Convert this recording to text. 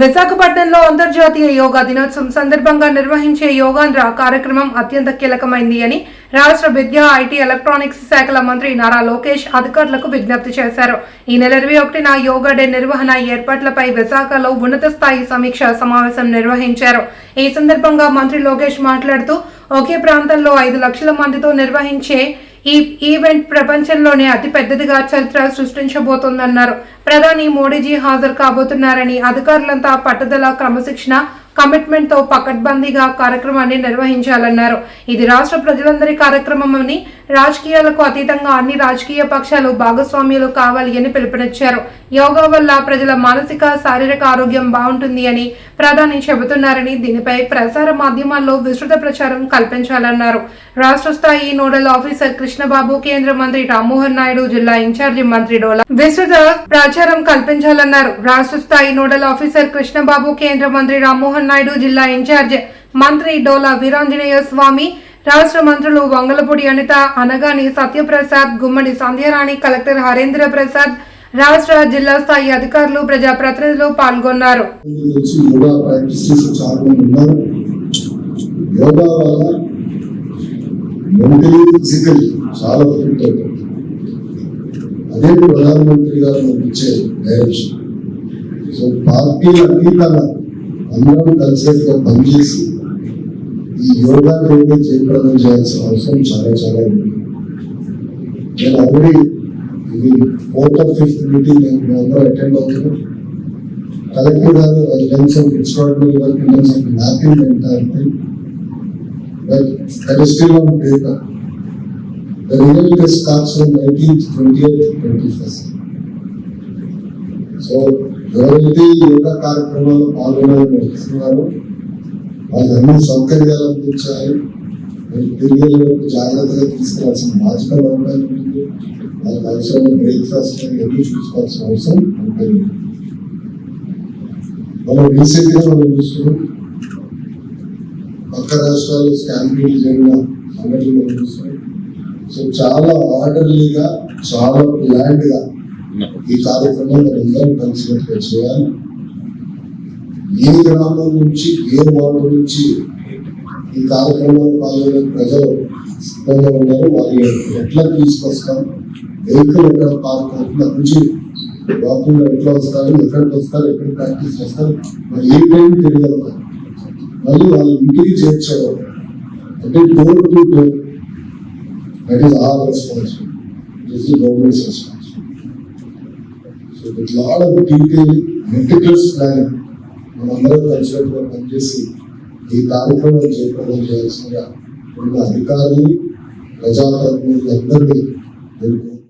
విశాఖపట్నంలో అంతర్జాతీయ యోగా దినోత్సవం సందర్భంగా నిర్వహించే యోగాంధ్ర కార్యక్రమం అత్యంత కీలకమైంది అని రాష్ట్ర విద్యా ఐటీ ఎలక్ట్రానిక్స్ శాఖల మంత్రి నారా లోకేష్ అధికారులకు విజ్ఞప్తి చేశారు. ఈ నెల ఇరవై ఒకటిన యోగా డే నిర్వహణ ఏర్పాట్లపై విశాఖలో ఉన్నత స్థాయి సమీక్ష సమావేశం నిర్వహించారు. ఈ సందర్భంగా మంత్రి లోకేష్ మాట్లాడుతూ ఒకే ప్రాంతంలో ఐదు లక్షల మందితో నిర్వహించే ఈ ఈవెంట్ ప్రపంచంలోనే అతిపెద్దదిగా చరిత్ర సృష్టించబోతోందన్నారు. ప్రధాని మోడీజీ హాజరు కాబోతున్నారని అధికారులంతా పట్టుదల క్రమశిక్షణ కమిట్మెంట్తో పకడ్బందీగా కార్యక్రమాన్ని నిర్వహించాలన్నారు. ఇది రాష్ట్ర ప్రజలందరి కార్యక్రమం అని రాజకీయాలకు అతీతంగా అన్ని రాజకీయ పక్షాలు భాగస్వామ్యులు కావాలి అని పిలుపునిచ్చారు. యోగా వల్ల ప్రజల మానసిక శారీరక ఆరోగ్యం బాగుంటుంది అని ప్రధాని చెబుతున్నారని దీనిపై ప్రసార మాధ్యమాల్లో విస్తృత ప్రచారం కల్పించాలన్నారు. రాష్ట్ర స్థాయి నోడల్ ఆఫీసర్ కృష్ణబాబు కేంద్ర మంత్రి రామ్మోహన్ నాయుడు జిల్లా ఇన్ఛార్జి మంత్రి డోలా విస్తృత ప్రచారం కల్పించాలన్నారు. రాష్ట్ర స్థాయి నోడల్ ఆఫీసర్ కృష్ణబాబు కేంద్ర మంత్రి రామ్మోహన్ నాయుడు జిల్లా ఇన్ఛార్జ్ మంత్రి డోలా వీరాంజనేయ స్వామి రాష్ట్ర మంత్రులు వంగలపూడి అనిత అనగాని సత్యప్రసాద్ గుమ్మడి సంధ్యారాణి కలెక్టర్ హరేంద్ర ప్రసాద్ రాష్ట్ర జిల్లా స్థాయి అధికారులు ప్రజాప్రతినిధులు పాల్గొన్నారు. మెంటలీ ఫిజికల్ చాలా ఫిట్ అవుతుంది అదే ప్రధానమంత్రి గారు మనకు ఇచ్చే డైరెక్షన్. సో పార్టీ అతీతంగా అందరం కలిసేట్టుగా పనిచేసి ఈ యోగా డేని జయప్రదం చేయాల్సిన అవసరం చాలా చాలా ఉంది నేను ఆల్రెడీ ఇది ఫోర్త్ ఆఫ్ ఫిఫ్త్ మీటింగ్ నేను అందరూ అటెండ్ అవుతున్నాను collector has done some extraordinary work in terms of mapping the entire thing. But that is still on paper. The real test starts on nineteenth, twentieth, twenty-first. So ఎవరైతే ఈ యోగా కార్యక్రమాల్లో పాల్గొనాలని వస్తున్నారో వాళ్ళకి అన్ని సౌకర్యాలు అందించాలి పిల్లలకు జాగ్రత్తగా తీసుకోవాల్సిన బాధ్యత వాళ్ళపై వాళ్ళకి అవసరమైన బ్రేక్ఫాస్ట్ ఎన్ని చూసుకోవాల్సిన అవసరం ఉంటుంది మనం రీసెంట్గా మనం చూస్తున్నాం. పక్క రాష్ట్రాల్లో స్కాంపింగ్ జరిగిన సంఘటనలు చూస్తున్నాం. సో చాలా ఆర్డర్లీగా చాలా ప్లాండ్ ఈ కార్యక్రమం మనందరం కలిసినట్టుగా చేయాలి. ఏ గ్రామం నుంచి ఏ వార్డు నుంచి ఈ కార్యక్రమంలో పాల్గొనే ప్రజలు సిద్ధంగా ఉన్నారు. వారి ఎట్లా తీసుకొస్తాం? వెహికల్ ఎక్కడ పార్క్ అవుతుంది అక్కడి నుంచి వాకింగ్ ఎట్లా వస్తారు ఎక్కడికి వస్తారు ఎక్కడ ప్రాక్టీస్ చేస్తారు? మరి ఏ టైం తెలియదు మళ్ళీ వాళ్ళ ఇంటికి చేర్చారు అంటే door to door that is our responsibility this is government's responsibility so with lot of detail meticulous planning మనందరం కలిసినట్టుగా పనిచేసి ఈ కార్యక్రమం జయప్రదం చేయాల్సిందిగా ఉన్న అధికారులు ప్రజాప్రతినిధులందరినీ